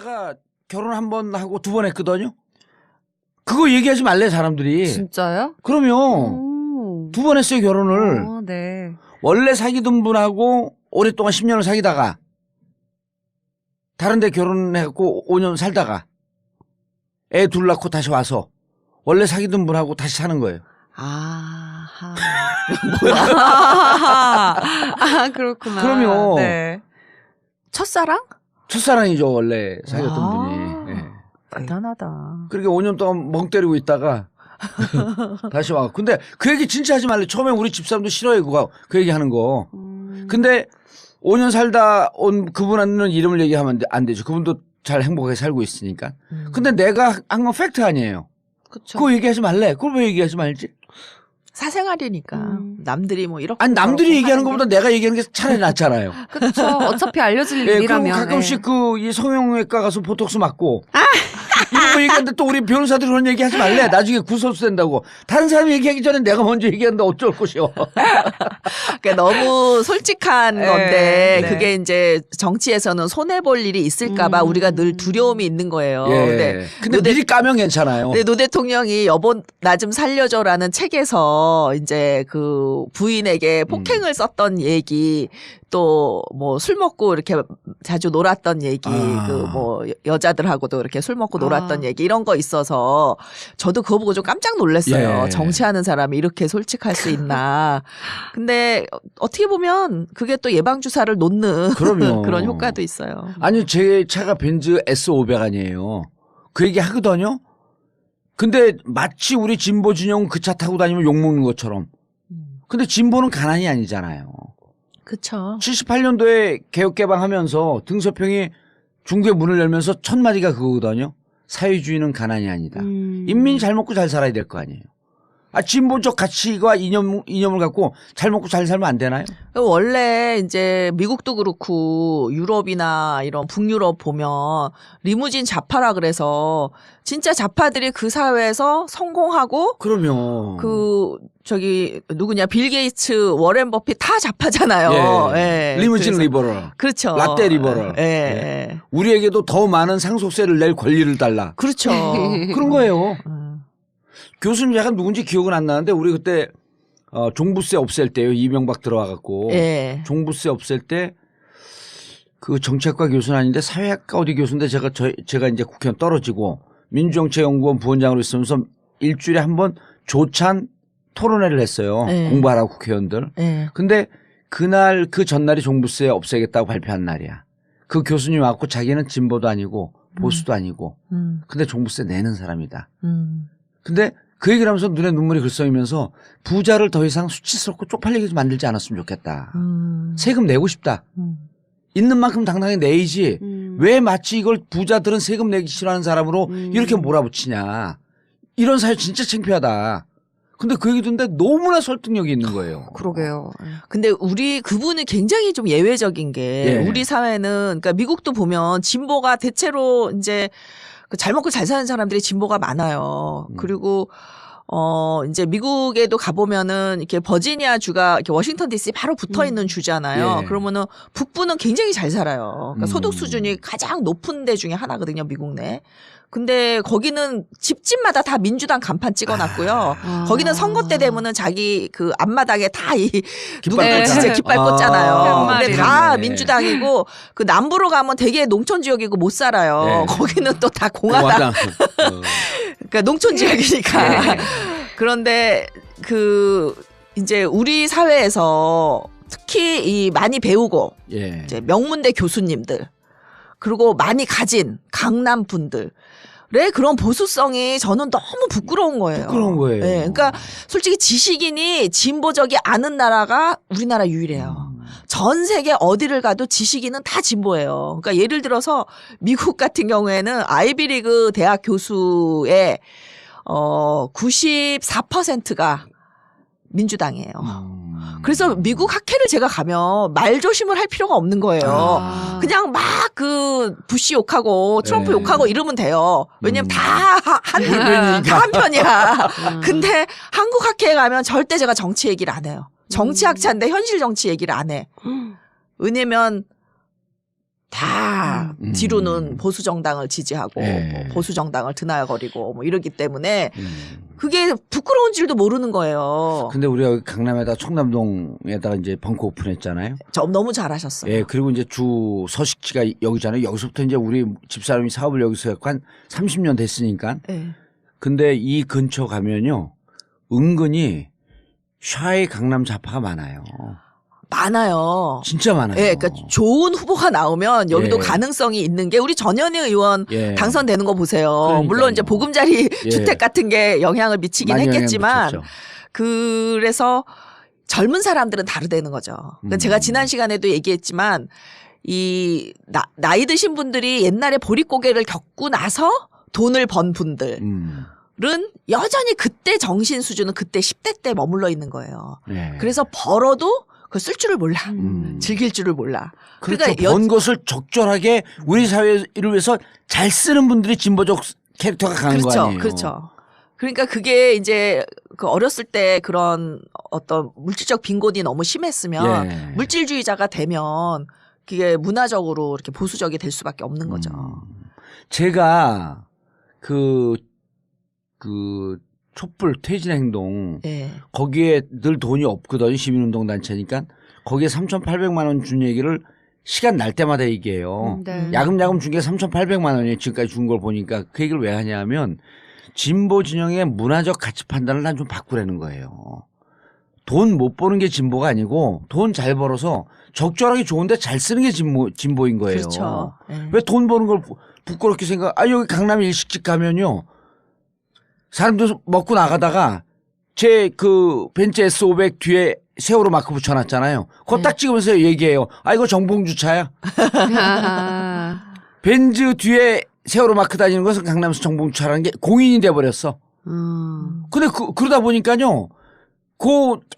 제가 결혼 한 번 하고 두 번 했거든요. 그거 얘기하지 말래 사람들이. 진짜요? 그럼요. 오. 두번 했어요 결혼을. 어, 네. 원래 사귀던 분하고 오랫동안 10년을 사귀다가 다른데 결혼해갖고 5년 살다가 애 둘 낳고 다시 와서 원래 사귀던 분하고 다시 사는 거예요. 아하. 뭐야? 아, 그렇구나. 그럼요. 네. 첫사랑? 첫사랑이죠 원래 사귀었던 아. 분이. 예. 대단하다. 그렇게 5년 동안 멍 때리고 있다가 다시 와. 근데 그 얘기 진짜 하지 말래. 처음에 우리 집사람도 싫어해 그거 그 얘기 하는 거. 음. 근데 5년 살다 온 그분한테는 이름을 얘기하면 안 되죠. 그분도 잘 행복하게 살고 있으니까. 음. 근데 내가 한 건 팩트 아니에요. 그쵸. 그거 얘기하지 말래. 그걸 왜 얘기하지 말지? 사생활이니까 음. 남들이 뭐 이렇게 아니 남들이 얘기하는 하는 것보다 내가 얘기하는 게 차라리 낫잖아요. 그쵸. 어차피 알려질 예, 일이라면. 가끔씩 예. 그이 성형외과 가서 보톡스 맞고 이런 거 얘기하는데 또 우리 변호사들이 그런 얘기 하지 말래. 나중에 구설수 된다고. 다른 사람이 얘기하기 전에 내가 먼저 얘기하는데 어쩔 것이오. 그러니까 너무 솔직한 네, 건데 네. 그게 이제 정치에서는 손해 볼 일이 있을까봐 음. 우리가 늘 두려움이 있는 거예요. 예. 근데 근데 노대- 미리 까면 괜찮아요. 근데 노 대통령이 여보 나 좀 살려줘라는 책에서 이제 그 부인에게 음. 폭행을 썼던 얘기 또 뭐 술 먹고 이렇게 자주 놀았던 얘기 아. 그뭐 여자들하고도 이렇게 술 먹고 놀았던 아. 얘기 이런 거 있어서 저도 그거 보고 좀 깜짝 놀랐어요. 예. 정치하는 사람이 이렇게 솔직할 수 있나. 근데 어떻게 보면 그게 또 예방 주사를 놓는. 그런 효과도 있어요. 아니 제 차가 벤즈 S500 아니에요. 그 얘기 하거든요. 근데 마치 우리 진보 진영 그차 타고 다니면 욕 먹는 것처럼. 근데 진보는 가난이 아니잖아요. 그쵸. 78년도에 개혁 개방하면서 등서평이 중국의 문을 열면서 첫 마디가 그거거든요. 사회주의는 가난이 아니다. 음. 인민이 잘 먹고 잘 살아야 될 거 아니에요. 아 진보적 가치와 이념 이념을 갖고 잘 먹고 잘 살면 안 되나요? 원래 이제 미국도 그렇고 유럽이나 이런 북유럽 보면 리무진 좌파라 그래서 진짜 좌파들이 그 사회에서 성공하고 그러면 그 저기 누구냐 빌 게이츠 워렌 버핏 다 좌파잖아요. 예. 리무진 그래서- 리버럴. 그렇죠. 라떼 리버럴. 예. 예. 예. 우리에게도 더 많은 상속세를 낼 권리를 달라. 그렇죠. 그런 거예요. 음. 교수님 약간 누군지 기억은 안 나는데 우리 그때 어, 종부세 없앨 때요. 이명박 들어와 갖고 예. 종부세 없앨 때 그 정책과 교수는 아닌데 사회학과 어디 교수인데 제가 저, 제가 이제 국회의원 떨어지고 민주정책연구원 부원장으로 있으면서 일주일에 한 번 조찬 토론회를 했어요. 네. 공부하라고 국회의원들. 예. 근데 그날 그 전날이 종부세 없애겠다고 발표한 날이야. 그 교수님 왔고 자기는 진보도 아니고 보수도 아니고 음. 근데 종부세 내는 사람이다. 음. 근데 그 얘기를 하면서 눈에 눈물이 글썽이면서 부자를 더 이상 수치스럽고 쪽팔리게 만들지 않았으면 좋겠다. 음. 세금 내고 싶다. 음. 있는 만큼 당당히 내야지. 음. 왜 마치 이걸 부자들은 세금 내기 싫어하는 사람으로 음. 이렇게 몰아붙이냐. 이런 사회 진짜 창피하다. 근데 그 얘기 듣는데 너무나 설득력이 있는 거예요. 그러게요. 근데 우리 그분은 굉장히 좀 예외적인 게 예. 우리 사회는 그러니까 미국도 보면 진보가 대체로 이제 그 잘 먹고 잘 사는 사람들이 진보가 많아요. 음. 그리고 어 이제 미국에도 가보면은 이렇게 버지니아 주가 이렇게 워싱턴 D.C. 바로 붙어 있는 주잖아요. 예. 그러면은 북부는 굉장히 잘 살아요. 그러니까 음. 소득 수준이 가장 높은 데 중에 하나거든요, 미국 내. 근데 거기는 집집마다 다 민주당 간판 찍어놨고요. 아. 거기는 선거 때 되면은 자기 그 앞마당에 다 이 누가 깃발 진짜. 깃발 아, 꽂잖아요. 근데 팻말이네. 다 민주당이고 그 남부로 가면 되게 농촌 지역이고 못 살아요. 네. 거기는 또 다 공화당. 공화당. 어. 그러니까 농촌 지역이니까. 네. 그런데 그 이제 우리 사회에서 특히 이 많이 배우고 예. 이제 명문대 교수님들 그리고 많이 가진 강남 분들 의 그런 보수성이 저는 너무 부끄러운 거예요. 부끄러운 거예요. 예, 그러니까 솔직히 지식인이 진보적이 않은 나라가 우리나라 유일해요. 음. 전 세계 어디를 가도 지식인은 다 진보예요. 그러니까 예를 들어서 미국 같은 경우에는 아이비리그 대학 교수의 어 94%가 민주당이에요. 음. 그래서 미국 학회를 제가 가면 말 조심을 할 필요가 없는 거예요. 아. 그냥 막 그 부시 욕하고 트럼프 네. 욕하고 이러면 돼요. 왜냐면 음. 다한. 다 한 편이야. 음. 근데 한국 학회에 가면 절대 제가 정치 얘기를 안 해요. 정치 학자인데 현실 정치 얘기를 안 해. 왜냐면 다 음. 뒤로는 보수 정당을 지지하고 예. 뭐 보수 정당을 드나거리고 뭐 이러기 때문에 음. 그게 부끄러운 줄도 모르는 거예요. 근데 우리가 강남에다 청담동에다가 이제 벙커 오픈했잖아요. 저 너무 잘하셨어요. 예, 그리고 이제 주 서식지가 여기잖아요. 여기서부터 이제 우리 집사람이 사업을 여기서 했고 한 30년 됐으니까. 예. 근데 이 근처 가면요. 은근히 샤이 강남 자파가 많아요. 많아요. 진짜 많아요. 예, 그러니까 좋은 후보가 나오면 여기도 예. 가능성이 있는 게 우리 전현희 의원 예. 당선되는 거 보세요. 그러니까요. 물론 이제 보금자리 예. 주택 같은 게 영향을 미치긴 했겠지만. 그래서 젊은 사람들은 다르다는 거죠. 그러니까 음. 제가 지난 시간에도 얘기했지만 이 나, 나이 드신 분들이 옛날에 보릿고개를 겪고 나서 돈을 번 분들 은 음. 여전히 그때 정신 수준은 그때 10대 때 머물러 있는 거예요. 예. 그래서 벌어도 그쓸 줄을 몰라. 음. 즐길 줄을 몰라. 그렇죠. 그러니까 여- 번 것을 적절하게 우리 사회를 위해서 잘 쓰는 분들이 진보적 캐릭터가 강한 거 그렇죠. 아니에요. 그렇죠. 그러니까 그게 이제 그 어렸을 때 그런 어떤 물질적 빈곤이 너무 심했으면 예. 물질주의자가 되면 그게 문화적으로 이렇게 보수적이 될 수밖에 없는 거죠. 음. 제가 그, 그, 촛불 퇴진 행동, 예. 거기에 늘 돈이 없거든요. 시민운동 단체니까. 거기에 3,800만 원 준 얘기를 시간 날 때마다 얘기해요. 음, 네. 야금야금 준 게 3,800만 원이에요. 지금까지 준 걸 보니까 그 얘기를 왜 하냐면 진보 진영의 문화적 가치 판단을 난 좀 바꾸라는 거예요. 돈 못 버는 게 진보가 아니고 돈 잘 벌어서 적절하게 좋은데 잘 쓰는 게 진보, 진보인 거예요. 그렇죠. 예. 왜돈 버는 걸 부- 부끄럽게 생각? 아 여기 강남 일식집 가면요 사람들 먹고 나가다가 제 그 벤츠 S500 뒤에 세월호 마크 붙여놨잖아요. 그거 네. 딱 찍으면서 얘기해요. 아 이거 정봉주 차야. 아하. 벤츠 뒤에 세월호 마크 다니는 것은 강남에서 정봉주 차라는 게 공인이 돼 버렸어. 음. 근데 그, 그러다 보니까요. 그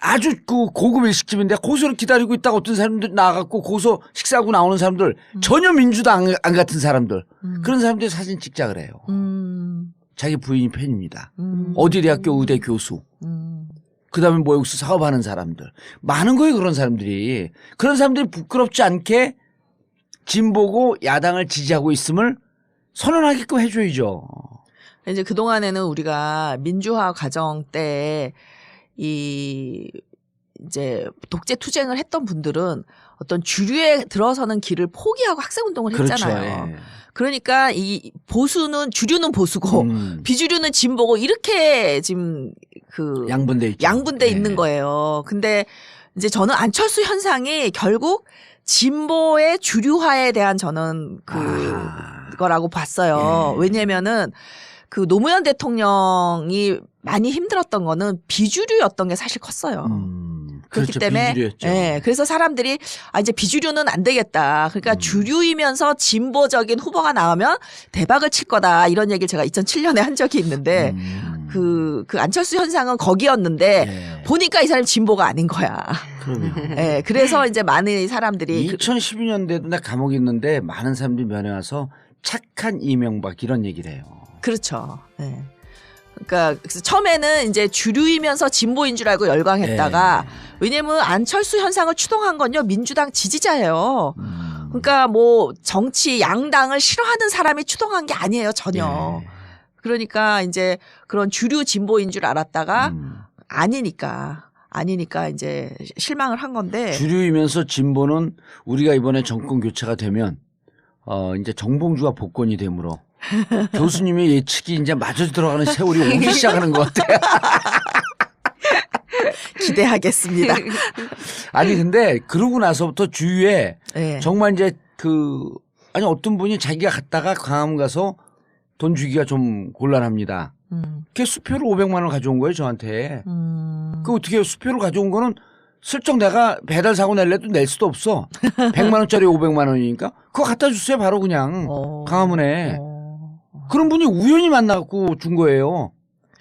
아주 그 고급 일식집인데 고소를 기다리고 있다가 어떤 사람들 나가고 고소 식사하고 나오는 사람들 전혀 민주당 안, 안 같은 사람들 음. 그런 사람들이 사진 찍자 그래요. 음. 자기 부인이 팬입니다. 음. 어디 대학교 의대 교수. 음. 그 다음에 뭐 여기서 사업하는 사람들 많은 거예요 그런 사람들이 그런 사람들이 부끄럽지 않게 진보고 야당을 지지하고 있음을 선언하게끔 해줘야죠. 이제 그동안에는 우리가 민주화 과정 때 이 이제 독재 투쟁을 했던 분들은 어떤 주류에 들어서는 길을 포기하고 학생 운동을 했잖아요. 예. 그러니까 이 보수는 주류는 보수고 음. 비주류는 진보고 이렇게 지금 그 양분돼 있죠. 양분돼 예. 있는 거예요. 근데 이제 저는 안철수 현상이 결국 진보의 주류화에 대한 저는 그 아. 거라고 봤어요. 예. 왜냐면은 그 노무현 대통령이 많이 힘들었던 거는 비주류였던 게 사실 컸어요. 음. 그렇기 그렇죠. 때문에 비주류였죠. 예, 그래서 사람들이 아 이제 비주류는 안 되겠다. 그러니까 음. 주류이면서 진보적인 후보가 나오면 대박을 칠 거다. 이런 얘기를 제가 2007년에 한 적이 있는데 음. 그, 그 안철수 현상은 거기였는데 예. 보니까 이 사람 진보가 아닌 거야. 예, 그래서 이제 많은 사람들이 그- 2012년대도 나 감옥에 있는데 많은 사람들이 면회 와서 착한 이명박 이런 얘기를 해요. 그렇죠. 예. 그러니까 처음에는 이제 주류이면서 진보인 줄 알고 열광했다가 예. 왜냐면 안철수 현상을 추동한 건요 민주당 지지자예요. 음. 그러니까 뭐 정치 양당을 싫어하는 사람이 추동한 게 아니에요 전혀. 예. 그러니까 이제 그런 주류 진보인 줄 알았다가 음. 아니니까 아니니까 이제 실망을 한 건데. 주류이면서 진보는 우리가 이번에 정권 교체가 되면 어 이제 정봉주가 복권이 되므로 교수님의 예측이 이제 맞아 들어가는 세월이 오기 시작하는 것 같아요. 기대하겠습니다. 아니 근데 그러고 나서부터 주위에 네. 정말 이제 그 아니 어떤 분이 자기가 갔다가 강암 가서 돈 주기가 좀 곤란합니다. 음, 걔 수표를 500만 원 가져온 거예요 저한테. 음. 그 어떻게? 수표를 가져온 거는 슬쩍 내가 배달 사고 낼래도 낼 수도 없어. 100만 원짜리 500만 원이니까 그거 갖다 주세요 바로 그냥 어. 강화문에. 어. 그런 분이 우연히 만나고 준 거예요.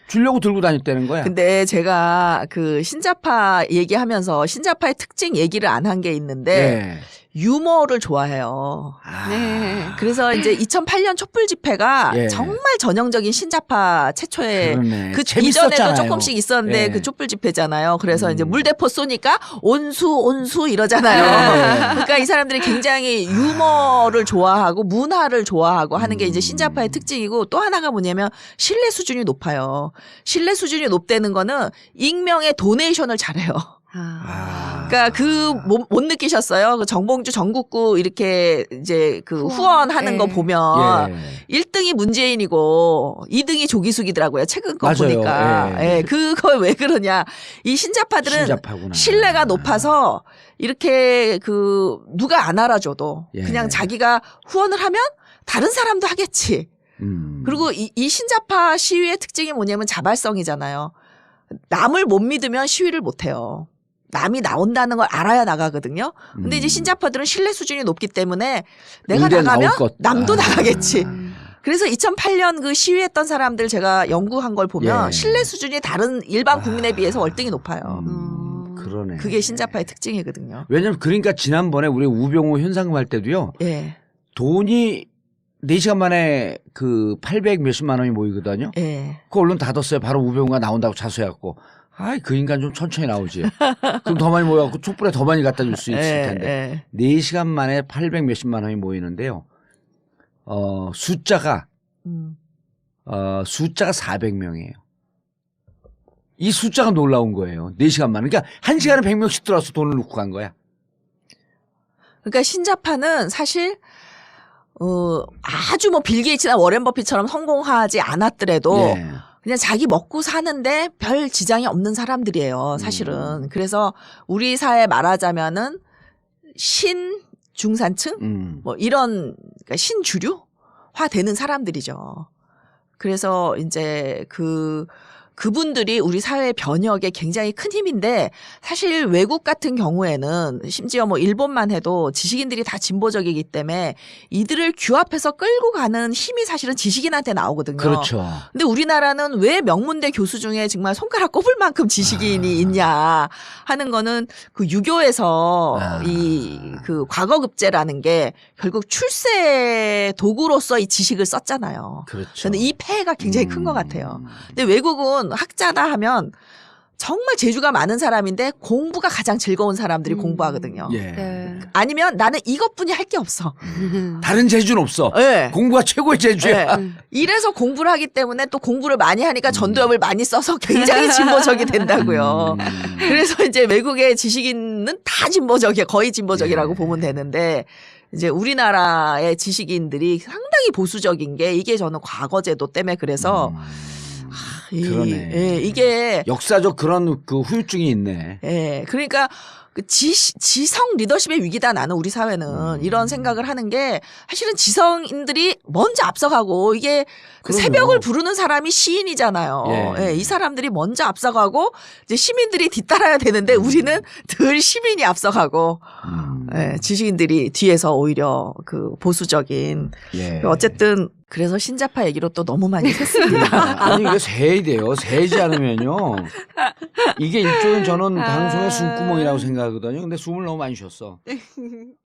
주려고 들고 다녔다는 거야. 근데 제가 그 신자파 얘기하면서 신자파의 특징 얘기를 안 한 게 있는데 네. 유머를 좋아해요. 아. 네. 그래서 이제 2008년 촛불 집회가 예. 정말 전형적인 신자파 최초의 그러네. 그. 이전에도 조금씩 있었는데 예. 그 촛불 집회잖아요. 그래서 음. 이제 물대포 쏘니까 온수 온수 이러잖아요. 예. 그러니까 이 사람들이 굉장히 유머를 좋아하고 문화를 좋아하고 하는 게 이제 음. 신자파의 특징이고 또 하나가 뭐냐면 신뢰 수준이 높아요. 신뢰 수준이 높다는 거는 익명의 도네이션을 잘해요. 아. 그러니까 그 못 느끼셨어요? 그 정봉주 전국구 이렇게 이제 그 후원. 후원 하는 예. 거 보면 예. 1등이 문재인이고 2등이 조기숙이더라고요. 최근 거 맞아요. 보니까. 예. 예. 그거 왜 그러냐. 이 신자파들은 신자파구나. 신뢰가 높아서 이렇게 그 누가 안 알아줘도 예. 그냥 자기가 후원을 하면 다른 사람도 하겠지. 음. 그리고 이, 이 신자파 시위의 특징이 뭐냐면 자발성이잖아요. 남을 못 믿으면 시위를 못 해요. 남이 나온다는 걸 알아야 나가거든요. 근데 이제 음. 신자파들은 신뢰 수준이 높기 때문에 내가 나가면. 남도 아. 나가겠지. 음. 그래서 2008년 그 시위했던 사람들 제가 연구한 걸 보면 예. 신뢰 수준이 다른 일반 아. 국민에 비해서 월등히 높아요. 음, 그러네. 그게 신자파의 특징이거든요. 왜냐면 그러니까 지난번에 우리 우병우 현상금 할 때도요. 예. 돈이 4시간 만에 그 800 몇십만 원이 모이거든요. 예. 그 언론 닫았어요. 바로 우병우가 나온다고 자수해갖고. 아이, 그 인간 좀 천천히 나오지. 그럼 더 많이 모여갖고 촛불에 더 많이 갖다 줄 수 있을 예, 텐데. 예. 4시간 만에 800 몇십만 원이 모이는데요. 어, 숫자가, 음. 어, 숫자가 400명이에요. 이 숫자가 놀라운 거예요. 4시간 만에. 그러니까 1시간에 100명씩 들어와서 돈을 넣고 간 거야. 그러니까 신자파는 사실 어 아주 뭐 빌 게이츠나 워렌 버핏처럼 성공하지 않았더라도 예. 그냥 자기 먹고 사는데 별 지장이 없는 사람들이에요, 사실은. 음. 그래서 우리 사회 말하자면은 신 중산층 음. 뭐 이런 그러니까 신주류화 되는 사람들이죠. 그래서 이제 그 그분들이 우리 사회 변혁에 굉장히 큰 힘인데 사실 외국 같은 경우에는 심지어 뭐 일본만 해도 지식인들이 다 진보적이기 때문에 이들을 규합해서 끌고 가는 힘이 사실은 지식인한테 나오거든요. 그렇죠. 근데 우리나라는 왜 명문대 교수 중에 정말 손가락 꼽을 만큼 지식인이 아. 있냐 하는 거는 그 유교에서 아. 이그 과거급제라는 게 결국 출세 도구로서 이 지식을 썼잖아요. 그렇죠. 저는 이 폐해가 굉장히 큰것 음. 같아요. 근데 외국은 학자다 하면 정말 재주가 많은 사람인데 공부가 가장 즐거운 사람들이 음. 공부하거든요. 예. 네. 아니면 나는 이것뿐이 할 게 없어. 다른 재주는 없어. 예. 공부가 최고의 재주야. 예. 이래서 공부를 하기 때문에 또 공부를 많이 하니까 전두엽을 많이 써서 굉장히 진보적이 된다고요. 음. 그래서 이제 외국의 지식인은 다 진보적이야. 거의 진보적이라고 예. 보면 되는데 이제 우리나라의 지식인들이 상당히 보수적인 게 이게 저는 과거 제도 때문에 그래서 음. 이, 그러네. 예, 이게 역사적 그런 그 후유증이 있네. 예, 그러니까 그 지, 지성 리더십의 위기다 나는 우리 사회는 음. 이런 생각을 하는 게 사실은 지성인들이 먼저 앞서가고 이게 그. 새벽을 부르는 사람이 시인이잖아요. 예. 예, 이 사람들이 먼저 앞서가고 이제 시민들이 뒤따라야 되는데 우리는 늘 시민이 앞서가고 음. 예, 지식인들이 뒤에서 오히려 그 보수적인 예. 어쨌든 그래서 신자파 얘기로 또 너무 많이 했습니다. 아니 이게 세야 돼요. 세지 않으면요. 이게 일종의 저는 아. 방송의 숨구멍이라고 생각 하거든요. 근데 숨을 너무 많이 쉬었어.